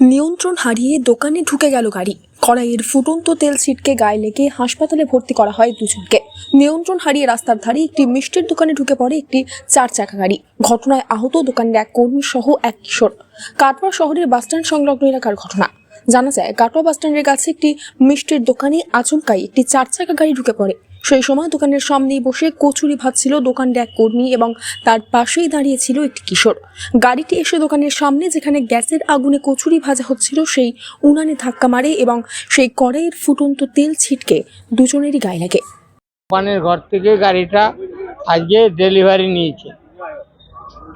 নিয়ন্ত্রণ হারিয়ে দোকানে ঢুকে গেল গাড়ি। কড়াইয়ের ফুটন্ত তেল ছিটকে গায়ে লেগে হাসপাতালে ভর্তি করা হয় দুজনকে। নিয়ন্ত্রণ হারিয়ে রাস্তার ধারে একটি মিষ্টির দোকানে ঢুকে পড়ে একটি চার চাকা গাড়ি। ঘটনায় আহত দোকানের এক কর্মী সহ এক কিশোর। কাটোয়া শহরের বাসস্ট্যান্ড সংলগ্ন এলাকার ঘটনা। জানা যায়, কাটোয়া বাসস্ট্যান্ডের কাছে একটি মিষ্টির দোকানে আচমকাই একটি চার চাকা গাড়ি ঢুকে পড়ে। সেই সময় দোকানের সামনেই বসে কচুরি ভাজছিল দোকানটা এক কর্মী এবং তার পাশেই দাঁড়িয়ে ছিল একটি কিশোর। গাড়িটি এসে দোকানের সামনে যেখানে গ্যাসের আগুনে কচুরি ভাজা হচ্ছিল, সেই উনানে ধাক্কা মারে এবং সেই কড়াইয়ের ফুটন্ত তেল ছিটকে দুজনেরই গায়ে লাগে। দোকানের ঘর থেকে গাড়িটা আজকে ডেলিভারি নিয়েছে।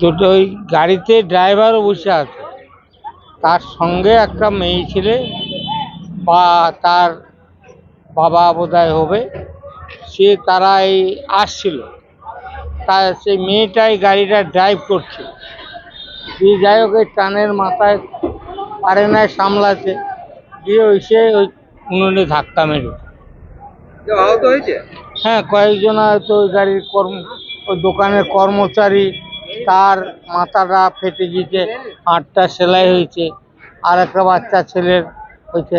দুটো ওই গাড়িতে ড্রাইভারও বসে আছে। তার সঙ্গে একটা মেয়ে ছেলে বা তার বাবা বোধহয় হবে। সে তারা এই আসছিল। তা সেই মেয়েটাই গাড়িটা ড্রাইভ করছে। দিয়ে যাই হোক ওই টানের মাথায় পারে না সামলাতে দিয়ে ওই সে ওই উনুনে ধাক্কা মেরে। আহত হয়েছে? হ্যাঁ কয়েকজন হয়তো ওই গাড়ির কর্ম ওই দোকানের কর্মচারী তার মাথাটা ফেটে গিয়েছে হাতটা সেলাই হয়েছে আর একটা বাচ্চা ছেলের হয়েছে।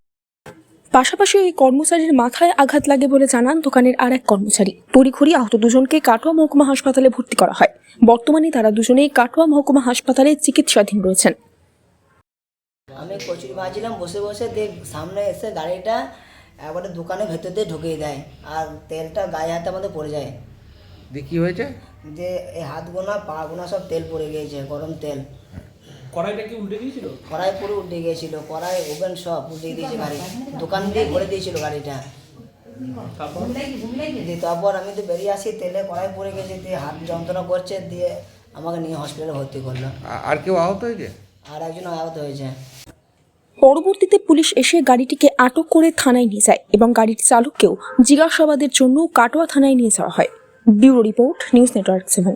পাশাপাশি ওই কর্মচারীর মাথায় আঘাত লাগে বলে জানান দোকানের আর এক কর্মচারী। তড়িঘড়ি আহত দুজনকে কাটোয়া মহকুমা হাসপাতালে ভর্তি করা হয়। বর্তমানে তারা দুজনেই কাটোয়া মহকুমা হাসপাতালে চিকিৎসাধীন রয়েছেন। আমি কচুরি ভাজছিলাম বসে বসে দেখ সামনে এসে গাড়িটা একবারে দোকানের ভেতর দিয়ে ঢুকিয়ে দেয় আর তেলটা গায়ে হাতে আমাদের পড়ে যায়। দিয়ে কি হয়েছে? যে এই হাত গোনা পা গোনা সব তেল পড়ে গিয়েছে গরম তেল। কড়াইটা কি উল্টে গিয়েছিল কড়াই পুরো উঠে গিয়েছিল কড়াই ওভেন সব উঠে দিয়েছে গাড়ি। দোকান দিয়ে ভরে দিয়েছিল গাড়িটা। দিয়ে তারপর আমি তো বেরিয়ে আসি তেলে কড়াই পড়ে গেছে দিয়ে হাত যন্ত্রণা করছে দিয়ে আমাকে নিয়ে হসপিটালে ভর্তি করল। আর কেউ আহত হয়েছে? আর একজন আহত হয়েছে। পরবর্তীতে পুলিশ এসে গাড়িটিকে আটক করে থানায় নিয়ে যায় এবং গাড়ির চালককেও জিজ্ঞাসাবাদের জন্য কাটোয়া থানায় নিয়ে যাওয়া হয়। Bureau report news network seven.